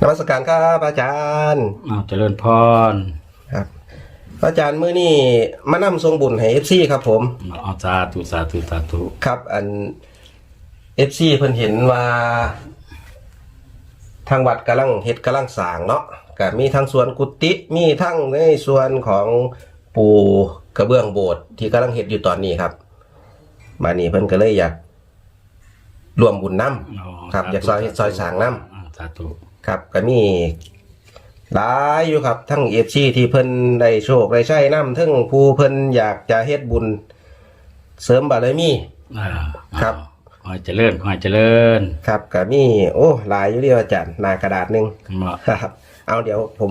นมัสการครับอาจารย์อ้าวเจริญพรครับ อาจารย์มื้อนี้มานำทรงบุญให้ FC ครับผมเอาสาธุสาธุสาธุครับ อัน FC เพิ่นเห็นว่า ทางวัดกำลังเฮ็ดกำลังสร้างเนาะก็มีทั้งส่วนกุฏิมีทั้งในส่วนของปูกระเบื้องโบสถ์ที่กำลังเฮ็ดอยู่ตอนนี้ครับ มานี่เพิ่นก็เลยอยากร่วมบุญนำครับ อยากซอยซอยสร้างนำอ่าสาธุ ครับก็มีหลายอยู่ครับ ทั้งเอฟซีที่เพิ่นได้โชคได้ใช้น้ำทั้งผู้เพิ่นอยากจะเฮ็ดบุญ เสริมบารมี อ่าครับ ขอให้เจริญขอให้เจริญครับก็มีโอ้หลายอยู่เดียวอาจารย์หนากระดาษหนึ่งเหมาะครับ เอาเดี๋ยวผม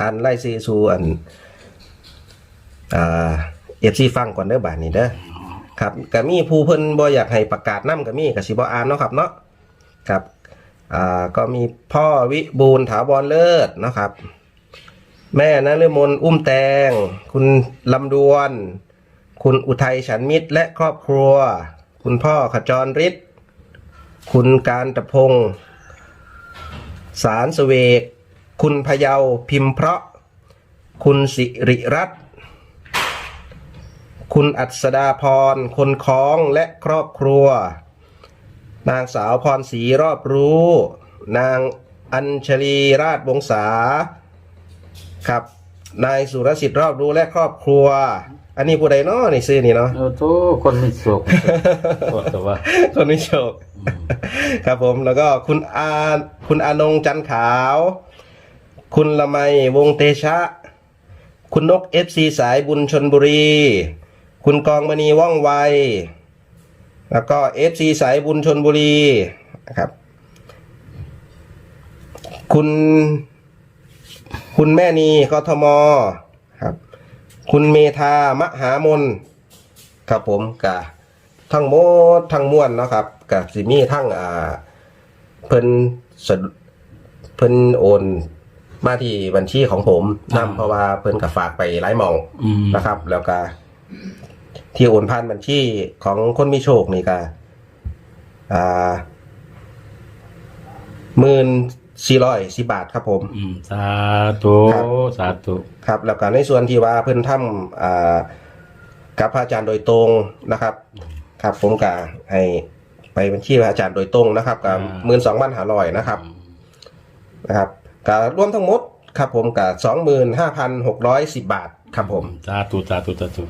อ่านไล่ซีซูอันอ่าเอฟซีฟังก่อนเด้อบาดนี้เด้อครับก็มีผู้เพิ่นบ่อยากให้ประกาศนำก็มีก็สิบ่อ่านเนาะครับเนาะครับ อ่าก็มีพ่อวิบูลถาวรเลิศนะครับ แม่นฤมลอุ้มแตง คุณลำดวน คุณอุทัยฉันมิตรและครอบครัว คุณพ่อขจรฤทธิ์คุณการตะพงสารสเวก คุณพยาวพิมพ์เพราะ คุณสิริรัตน์คุณอัศดาพร คนคล้องและครอบครัว นางสาวพรศรีรอบรู้ นางอัญชลีราชวงศาครับ นายสุรสิทธิ์รอบรู้และครอบครัว อันนี้ผู้ใดเนาะนี่ซื้อนี่เนาะ โอ้โหคนมีสุขโทษแต่ว่า คนนี้โชค ครับผมแล้วก็คุณอาคุณอานงจันขาว คุณละไมวงเตชะ คุณนกเอฟซีสายบุญชนบุรี คุณกองมณีว่องไว แล้วก็เอฟซีสายบุญชนบุรีนะครับ คุณ คุณแม่นีกทมครับ คุณเมธามหามนครับผมกะทั้งหมดทั้งมวลเนาะครับกับสิมีทั้งอ่าเพิ่นสะดเพิ่นโอนมาที่บัญชีของผมนำเพราะว่าเพิ่นกับฝากไปหลายหมองอืม นะครับ แล้วก็ ที่โอนผ่านบัญชีของคนมีโชคนี่ก็อ่าหมื่นสี่ร้อยสิบาทครับผม อืมสาธุครับ สาธุครับ แล้วก็ในส่วนที่ว่าเพิ่นทำอ่ากับพระอาจารย์โดยตรงนะครับ ครับผมก็ให้ไปบัญชีพระอาจารย์โดยตรงนะครับกับหมื่นสองพันห้าร้อยนะครับ นะครับก็รวมทั้งหมดครับผมกับสองหมื่นห้าพันหกร้อยสิบบาทครับผม สาธุสาธุสาธุ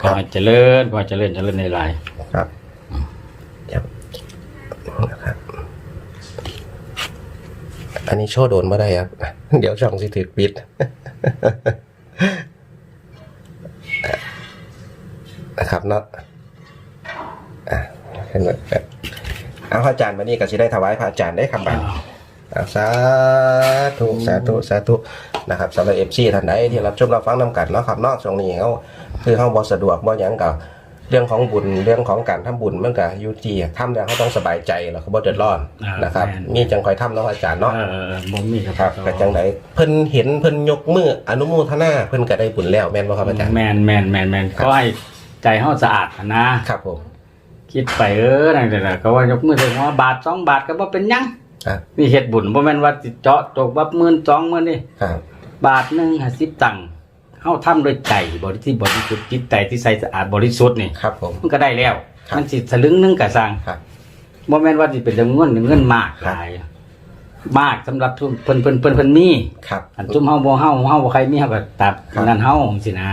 ขอให้เจริญขอให้เจริญเจริญในหลายครับเดี๋ยวนะครับ อันนี้โชว์โดนมาได้ครับ เดี๋ยวช่องสิถือปิดนะครับเนาะอะเห็นไหมครับเอาพระอาจารย์มานี่ก็สิได้ถวายพระอาจารย์ได้คำบัตรสาธุสาธุสาธุนะครับสำหรับเอฟซีท่านใดที่รับชมรับฟังนำกันเนาะครับเนอกช่วงนี้เขา คือเขาบอสะดวกบ่หยังกับเรื่องของบุญเรื่องของการทำบุญมันก็อยู่ที่ทำแล้วเขาต้องสบายใจแล้วเขาบ่เดือดร้อนนะครับมีจังคอยทำเนาะพระอาจารย์เนาะ เออบ่มีคครัรับบก็จังไดเพิ่นเห็นเพิ่นยกมืออนุโมทนาเพิ่นก็ได้บุญแล้วแม่นบ่ครับอาจารย์ แมนแมนแมนแมนขอให้ใจเฮาสะอาดนะ ครับผม คิดไปเออนั่นแหละก็ว่ายกมือถึงว่าบาทสองบาทก็บ่เป็นหยังครับ นี่เฮ็ดบุญบ่แม่นว่าสิเจาะตกว่าหมื่นสองหมื่นนี่ ครับ บาทหนึง50ตังค์ เฮาทำด้วยใจบริสุทธิ์บริสุทธิ์จิตใจที่ใสสะอาดบริสุทธิ์นี่ครับผม มันก็ได้แล้ว ครับ มันสิสลึงหนึงก็สร้างครับ บ่แม่นว่าสิเป็นจำนวนเงินมากหลาย มากสำหรับทุนเพิ่นเพิ่นเพิ่นเพิ่นมี ครับ อันซุมเฮาบ่เฮาเฮาบ่ใครมีเฮาก็ตัดครับ นั่นเฮาสินะ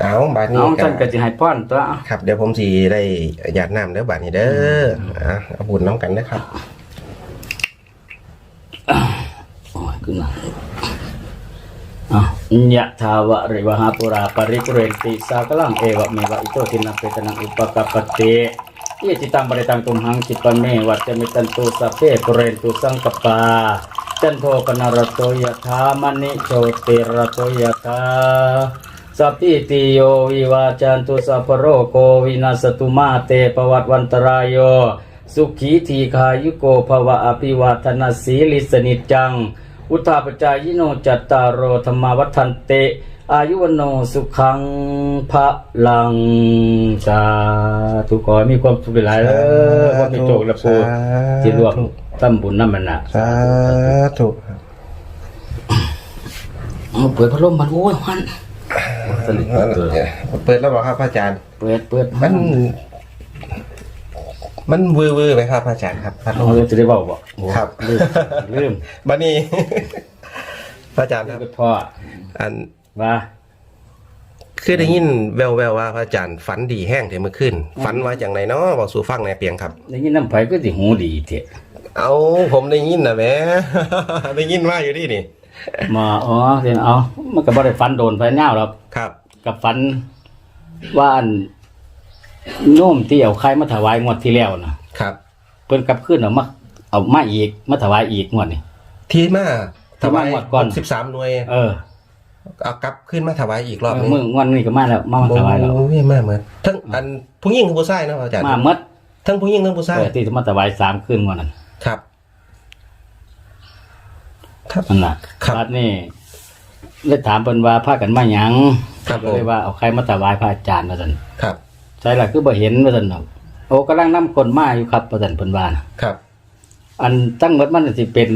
เอาบาดนี้เอาก็ท่านก็สิให้พรตัวเอาครับ เดี๋ยวผมสิได้หยาดน้ำเด้อบาดนี้เด้ออะเอาบุญน้ำกันเด้อครับ โอ้ยขึ้นมาอะ ยะทาวะริวหาปุราปริกุเรนติสากลังเอวะเมวะอิโตทินังเปตนังอุปกปปติเยจิตังบริตังตุมหังจิปะเมวัจจมิตันตุสัพเพปุเรนตุสังกปาจันโทปนารโตยะธามณิโชติรโตยะธาสัพพิติโยวิวาจันตุสัพโรโกวินาสตุมาเตปวัตวันตรายโยสุขีทีคายุโกภวะอภิวาทนาสีลิสนิจจัง อุทธาปจายโนจัตตารโอธรรมาวัฏันเต อายุวันโนสุขังพระลังสาธุขอให้มีความสุขหลายๆเด้อความมีโชคและปูสาธุที่รวมทำบุญน้ำมันน่ะสาธุครับเอาเปิดพัดลมมันโอ้ยมันสลิดเปิดเปิดแล้วบอกครับพระอาจารย์ เปิดเปิดมัน มันวือวือไหมครับพระอาจารย์ครับพัดลเอามจะได้บอกบ่โอ้ครับ ลืมลืมบันนี้ พระอาจารย์ลืคมรับไปพ่ออันว่า คือได้ยินแววๆว่าพระอาจารย์ฝันดีแห้งเทเมื่อคืนฝันว่าอย่างไรเนาะบอกสู่ฟังในอยเปียงครับ ได้ยินน้ำไผก็สิหูดีเถอะเอาผมได้ยินนะแหม่ ได้ยินว่าอยู่ดินี่ มาอ๋อเดี๋ยวเอามันก็บ่ได้ฟันโดนไฟเน่าหรอกครับ กับฟันว่าอัน โน้มที่เอาใครมาถวายงวดที่แล้วนะครับ เพิ่นกลับขึ้นเอามาเอามาอีกมาถวายอีกงวดนี่ที่มาที่มาหมดก่อนสิบสามหน่วย เออเอากลับขึ้นมาถวายอีกรอบนึงเมื่องวดนี้ก็มาแล้วมามาถวายแล้วโอ้ยมาเหมือนทั้งอันผู้หญิงกับผู้ชายเนาะพระอาจารย์มาเมดทั้งผู้หญิงทั้งผู้ชายเออที่มาถวายสามคืนงวดนั้นครับ ครับนั่นน่ะครับดนี่เลยถามเพิ่นว่าพากันมาหยังครับก็เลยว่าเอาใครมาถวายพระอาจารย์ว่าซั่นครับ ใช่ล่ะคือบ่เห็นว่าซั่นเนาะโอ้กำลังนํคนมาอยู่ครับว่าซั่นเพิ่นว่านะครับ อันตั้งหมดมันสิเป็น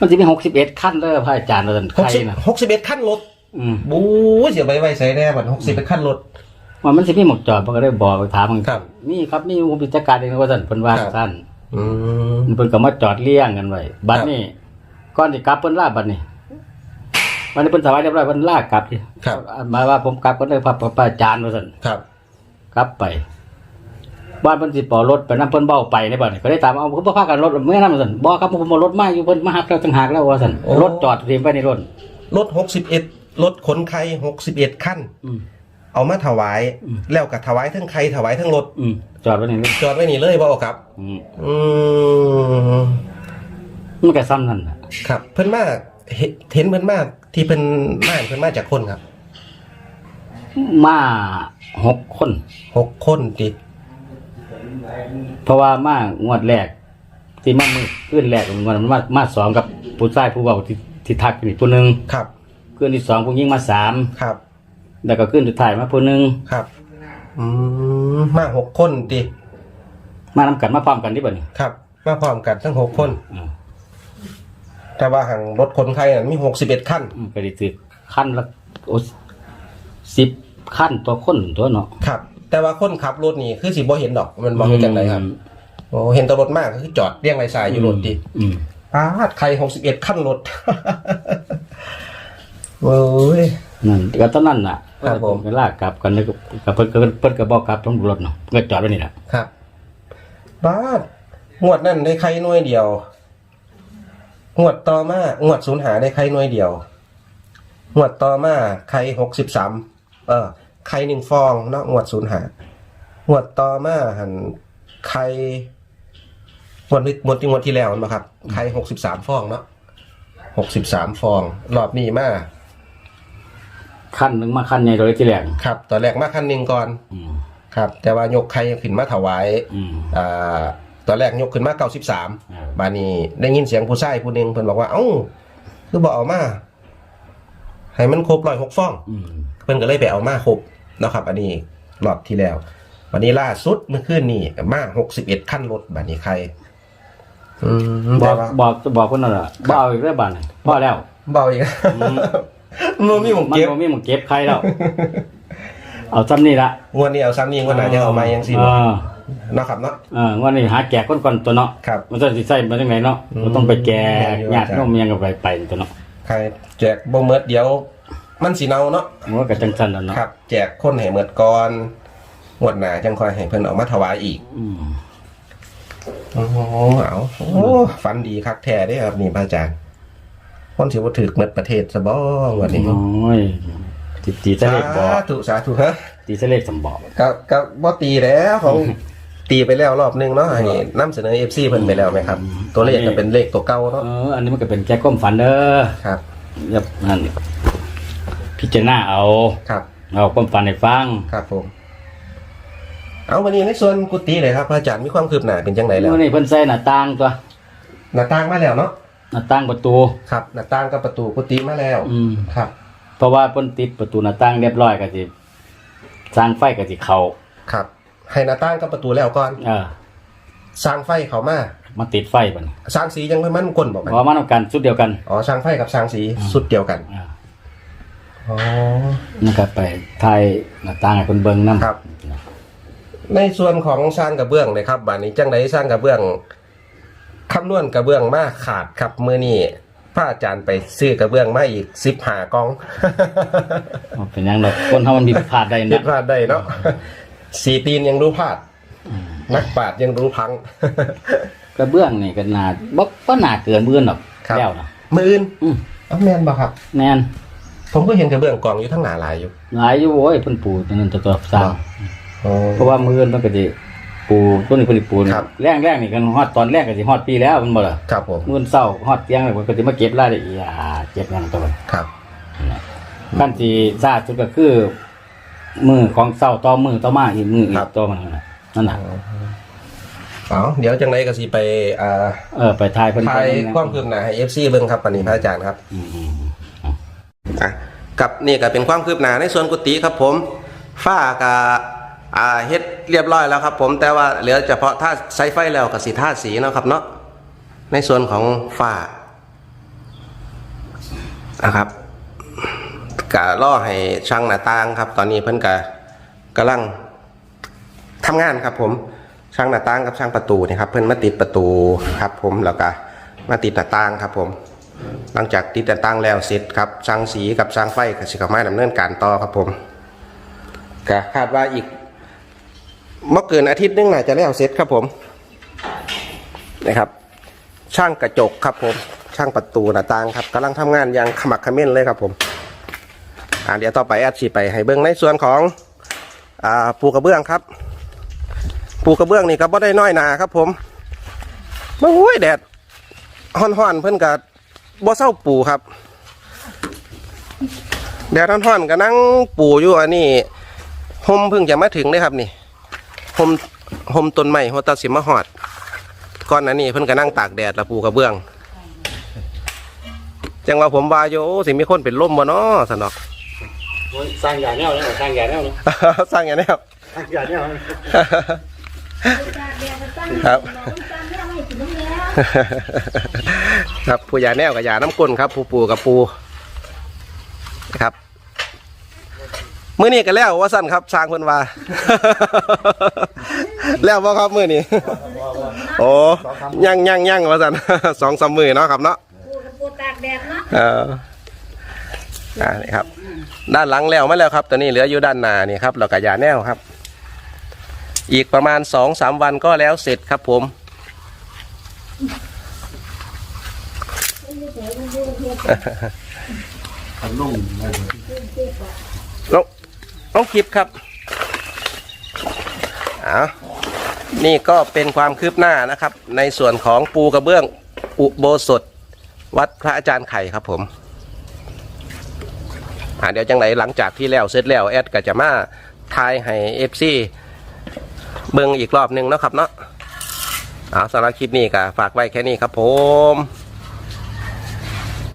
มันสิมี61ขั้นเด้อพระอาจารย์ว่าซั่นหกใครสิบนะหกสิบเอ็ดขั้นรถอืมบู๊เสียใบไว้ใส่แน่บัดหกสิบเอ็ดขั้นรถว่ามันสิมีหมกจอดมันก็ได้บอกไปถามมันครับ นี่ครับนี่ผมเป็นจัดการเองว่าซั่นเพิ่นว่าครับซั่นอืม เพิ่นก็มาจอดเลี้ยงกันไว้บัดครับ นี้ก่อนสิกลับเพิ่นลาบัดนี้วันนี้เพิ่นถวายเรียบร้อยเพิ่นลากลับดิครับมาว่าผมกลับก็เลยพระพระอาจารย์ว่าซั่นครับ กลับไปบ้านเพิ่นสิปอรถไปนํเพิ่นเบ้าไปในบัดนี้ก็ได้ตามเอาเพิ่นบ่พากันรถเมื่อนำว่าซั่นบ่ครับผมเอารถมาอยู่เพิ่นมาหับเราต่างหากแล้วว่าซั่นรถจอดเตรียมไว้ในรถ รถหกสิบเอ็ดรถขนไข่หกสิบเอ็ดขั้น อืม เอามาถวาย อืม แล้วก็ถวายทั้งไข่ถวายทั้งรถ อืมจอดไว้ในรถจอดไว้นี่เลยบ่เอาครับ อืมอืมมันก็ซ้ำนั่นน่ะครับ เพิ่นมาเห็นเห็นเพิ่นมาที่เพิ่นมาเพิ่นมาจากคนครับ มา หกคน หกคนติเพราะว่ามางวดแรกที่มามือขึ้นแรกมันมามาสองกับผู้ชายผู้เบาที่ที่ทักนี่ผู้หนึ่งครับ ขึ้นที่สองผู้หญิงมาสามครับ แล้วก็ขึ้นสุดท้ายมาผู้หนึ่งครับอืมมาหกคนติมานำกันมาพร้อมกันที่บ่นี่ครับ มาพร้อมกันทั้งหกคน อ่าแต่ว่าหังรถคนไข้น่ะมีหกสิบเอ็ดขั้นอืมก็ได้ถือขั้นละโอ้สิบ ขั้นตัวคนตัวเนาะครับ แต่ว่าคนขับรถนี่คือสิบ่เห็นดอกมันบ่เห็นจังไดครับโอ้เห็นแตรถมากก็คือจอดเรียงรายสายอยู่รถดิอืมปาดใครหกสิบเอ็ดขั้นรถโอ้ยนั่นก็ตอนนั้นน่ะครับผมก็ลากกลับกันแล้วก็กับเพิ่นก็เพิ่นก็บอกกลับต้องรถเนาะก็จอดไว้นี่แหละครับปาดงวดนั่นได้ใครหน่วยเดียว งวดต่อมางวดศูนย์หาได้ใครหน่วยเดียว งวดต่อมาใครหกสิบสาม เออใครหนึ่งฟองเนาะงวดศูนย์หางวดต่อมาหันใครงวดนี้งวดที่งวดที่แล้วมั้งครับใครหกสิบสามฟองเนาะหกสิบสามฟอง รอบนี้มาขั้นหนึงมาขั้นใหญ่โดยที่แรกครับตอนแรกมาคันหนึ่งก่อน อืมครับ แต่ว่ายกใครขึ้นมาถวายอืมอ่าตอนแรกยกขึ้นมาเก้าสิบสามอ่าบานี้ได้ยินเสียงผู้ชายผู้หนึ่งเพิ่นบอกว่าเอ้าคือบอกเอามา ให้มันครบร้อยหกฟองอืมเพิ่นก็เลยไปเอามาครบเนาะครับ อันนี้รอบที่แล้ว วันนี้ล่าสุดเมื่อคืนนี่มาหกสิบเอ็ดขั้นรถบานี้ใครอืมบแต่อกว่าบอกบอกคนนั่นแหละบ่เอาอีกแล้วบ้านนี่พอแล้ว เบาอีกอืม มันมีหมกมันเก็บบ่มีหมองเก็บใครแล้ว เอาซ้ำนี่ละงวดนี้เอาซ้ำนี่งวดไหนจะเอามายังสิเออเนาะครับเนาะ เอองวันนี้หาแจกคนก่อนตัวเนาะครับ มันจะสิใส่มาจังไหนเนาะอืมมันต้องไปแจกอยู่ญาติอาจารย์โน้มยังกับไปไปตัวเนาะ ใครแจกบ่เมิดเดี๋ยว มันสีเนาเนาะมันก็กระจังสันแล้วเนาะครับ แจกคนให้เมิดก่อนงวดหน้าจังคอยให้เพิ่นเออกมาถวายอีกอืมโอ้โหเอาโอ้ฝันดีคักแท้เด้ครับนี่พระอาจารย์คนสิบ่ถึกเมิดประเทศซะบ่วันนี้โอ้ยตีตีทะสาเลขบอกธุสาธุฮะตีทะเลขสมบอกก็ก็บ่ตีแล้วของ ตีไปแล้วรอบหนึงเนาะให้นำเสนอ FC เพิ่นไปแล้วไหมครับ ตัวเลขก็เป็นเลขตัวเก่าเนาะเอออันนี้มันก็เป็นแค่ความฝันเด้อครับอย่านั่นพิจารณาเอาครับ เอาความฝันให้ฟังครับผมเอาวันนี้ในส่วนกุฏิเลยครับพระอาจารย์มีความคืบหน้าเป็นจังไดแล้ววันนี้เพิ่นใส่หน้าต่างตัวหน้าต่างมาแล้วเนาะหน้าต่างประตูครับหน้าต่างกับประตูกุฏิมาแล้ว อืมครับ เพราะว่าเพิ่นติดประตูหน้าต่างเรียบร้อยก็สิสร้างไฟก็สิเข้าครับ ให้หน้าต่างกับประตูแล้วก่อนเออสร้างไฟเขามามาติดไฟบัดนี้สร้างสียังไม่มั่นกลบอกเพกันราะว่ามันเอากันชุดเดียวกันอ๋อสร้างไฟกับสร้างสีสุดเดียวกันอ่าอ๋อนะครับไปถ่ายหน้าต่างให้เพิ่นเบิ่งนำครับ ในส่วนของสร้างกระเบื้องเลยครับบานนี้จังไดสร้างกระเบื้องคำนวณกระเบื้องมาขาดครับมือนี้พระอาจารย์ไปซื้อกระเบื้องมาอีกสิบหากองบ่เป็นหยังดอกคนเฮามันมีพลาดได้ผิดนะพลาดได้เนาะ สีตีนยังรู้พลาด นักปราดยังรู้พัง กระเบื้องนี่ก็น่าบ่บ่น่าเกินมื้อหรอกครับ แล้วนะมืออื่นอืมเอ้าแมนบ่ครับ แน่นผมก็เห็นกระเบื้องกองอยู่ทั้งหนาหลายอยู่หลายอยู่โว้ยเพิ่นปูตัวนั้นตัวตัวสร้างอ๋อเพราะว่ามื้อนั้นมันก็สิปูตัวนี้เพิ่นสิปูนี่ครับ แรงๆนี่กันฮอดตอนแรกก็สิฮอดปีแล้วมันบ่ล่ะครับผมมื้อเช้าฮอดเที่ยงแล้วเพิ่นก็สิมาเก็บรายละเอียดเก็บหยังตัวนั้นครับ ขั้นที่ซาสุดก็คือ มือของเช้าต่อมือต่อมาอีกมืออีกต่อมานั่นน่ะนั่นน่ะเอาเดี๋ยวจังไดก็สิไปอ่าเออไปทายเพิ่นถ่ายเพิ่นนะความคืบหน้าให้ FC เบิ่งครับปันนี้พระอาจารย์ครับอืมอืมอะกับนี่ก็เป็นความคืบหน้าในส่วนกุฏิครับผมฝ้ากับอ่าเฮ็ดเรียบร้อยแล้วครับ ผมแต่ว่าเหลือเฉพาะถ้าใช้ไฟแล้วกับสีท่าสีเนาะครับเนาะในส่วนของฝ้านะครับ กะล่อให้ช่างหน้าต่างครับ ตอนนี้เพิ่นกะกำลังทำงานครับผมช่างหน้าต่างกับช่างประตูนี่ครับ เพิ่นมาติดประตูครับ ผมแล้วก็มาติดหน้าต่างครับ ผม หลังจากติดแต่ตั้งแล้วเสร็จครับช่างสีกับช่างไฟกับสิกามาดำเนินการต่อครับผมก็คาดว่าอีกเมื่อเกินอาทิตย์นึงน่าจะแล้วเสร็จครับผมนะครับ ช่างกระจกครับผม ช่างประตูหน้าต่างครับกำลังทำงานอย่างขมักเขม้นเลยครับผม อ่าเดี๋ยวต่อไปแอดชีไปให้เบิ้งในส่วนของอ่าปูกระเบื้องครับ ปูกระเบื้องนี่ก็บ่ได้น้อยหนาครับ ผมโอ้ยแดดห่อนๆเพิ่นก็บ่เศร้าปูครับแดดห่อนๆก็นั่งปูอยู่อันนี้ห่มเพิ่งจะมาถึงเลยครับนี่ห่มห่มต้นไม้หัวตาสิมาหอดก่อนอันนี้เพิ่นก็นั่งตากแดดแล้วปูกระเบื้องจังว่าผมว่ายโอ้สิมีคนเป็นลมบ่เนาะสนอก สร้างยาแนวเลยสร้างยาแนวเลยสร้างอย่างนี้ครับสร้างยาแนวครับครับผู้ยาแนวกับยาน้ำก้นครับ ผู้ปูกับปูนะครับมื้อนี้ก็แล้วว่าสั้นครับสร้างเพิ่นว่า แล้วบ่ครับมื้อนี้โอ้ยังยังยังว่าสั้นสองสามมื้อเนาะครับเนาะปูกับปูตากแดดเนาะเอ่านี่ครับ ด้านหลังแล้วมาแล้วครับตอนนี้เหลืออยู่ด้านหน้านี่ครับแล้วก็ยาแนวครับ อีกประมาณสองสามวันก็แล้วเสร็จครับผมลงลงคลิปครับอานี่ก็เป็นความคืบหน้านะครับ ในส่วนของปูกระเบื้องอุโบสถ วัดพระอาจารย์ไข่ครับผม หาเดี๋ยวจังไหนหลังจากที่แล้วเสร็จแล้วแอดก็จะมาทายให้เอฟซีเบิ่งอีกรอบหนึ่งนะครับเนาะอ่าสำหรับคลิปนี้ก็ฝากไว้แค่นี้ครับผม